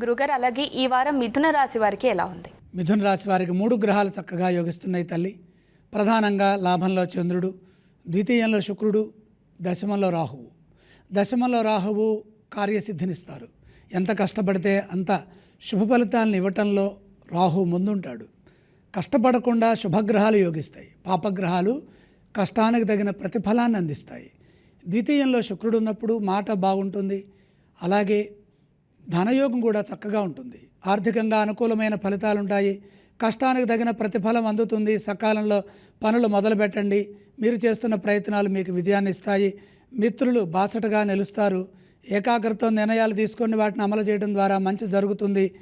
గురుగారు అలాగే ఈ వారం మిథున రాశి వారికి ఎలా ఉంది? మిథున రాశి వారికి మూడు గ్రహాలు చక్కగా యోగిస్తున్నాయి తల్లి. ప్రధానంగా లాభంలో చంద్రుడు ద్వితీయంలో శుక్రుడు దశమంలో రాహువు. దశమంలో రాహువు కార్యసిద్ధినిస్తారు. ఎంత కష్టపడితే అంత శుభ ఫలితాలను ఇవ్వటంలో రాహు ముందుంటాడు. కష్టపడకుండా శుభగ్రహాలు యోగిస్తాయి. పాపగ్రహాలు కష్టానికి తగిన ప్రతిఫలాన్ని అందిస్తాయి. ద్వితీయంలో శుక్రుడు ఉన్నప్పుడు మాట బాగుంటుంది. అలాగే ధనయోగం కూడా చక్కగా ఉంటుంది. ఆర్థికంగా అనుకూలమైన ఫలితాలు ఉంటాయి కష్టానికి తగిన ప్రతిఫలం అందుతుంది. సకాలంలో పనులు మొదలు పెట్టండి మీరు చేస్తున్న ప్రయత్నాలు మీకు విజయాన్ని ఇస్తాయి. మిత్రులు బాసటగా నిలుస్తారు. ఏకాగ్రత నిర్ణయాలు తీసుకొని వాటిని అమలు చేయడం ద్వారా మంచి జరుగుతుంది.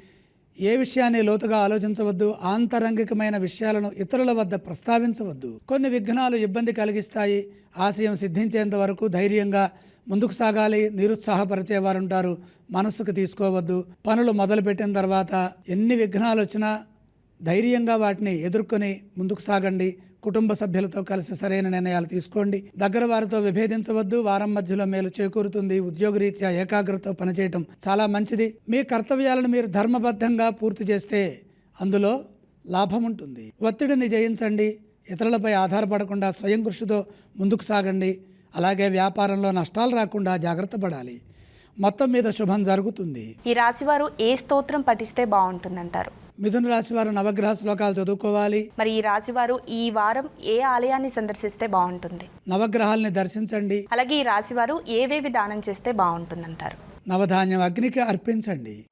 ఏ విషయాన్ని లోతుగా ఆలోచించవద్దు. ఆంతరంగికమైన విషయాలను ఇతరుల వద్ద ప్రస్తావించవద్దు. కొన్ని విఘ్నాలు ఇబ్బంది కలిగిస్తాయి. ఆశయం సిద్ధించేంత వరకు ధైర్యంగా ముందుకు సాగాలి నిరుత్సాహపరిచేవారు ఉంటారు మనస్సుకు తీసుకోవద్దు. పనులు మొదలుపెట్టిన తర్వాత ఎన్ని విఘ్నాలు వచ్చినా ధైర్యంగా వాటిని ఎదుర్కొని ముందుకు సాగండి. కుటుంబ సభ్యులతో కలిసి సరైన నిర్ణయాలు తీసుకోండి. దగ్గర వారితో విభేదించవద్దు. వారం మధ్యలో మేలు చేకూరుతుంది. ఉద్యోగరీత్యా ఏకాగ్రతతో పనిచేయటం చాలా మంచిది. మీ కర్తవ్యాలను మీరు ధర్మబద్ధంగా పూర్తి చేస్తే అందులో లాభం ఉంటుంది ఒత్తిడిని జయించండి. ఇతరులపై ఆధారపడకుండా స్వయం కృషితో ముందుకు సాగండి. అలాగే వ్యాపారంలో నష్టాలు రాకుండా జాగ్రత్త పడాలి. మొత్తం మీద శుభం జరుగుతుంది. ఈ రాశి వారు ఏ స్తోత్రం పఠిస్తే బాగుంటుందంటారు? మిథున రాశి వారు నవగ్రహ శ్లోకాలు చదువుకోవాలి. మరి ఈ రాశి వారు ఈ వారం ఏ ఆలయాన్ని సందర్శిస్తే బాగుంటుంది? నవగ్రహాల్ని దర్శించండి. అలాగే ఈ రాశి వారు ఏవేవి దానం చేస్తే బాగుంటుందంటారు? నవధాన్యం అగ్నికి అర్పించండి.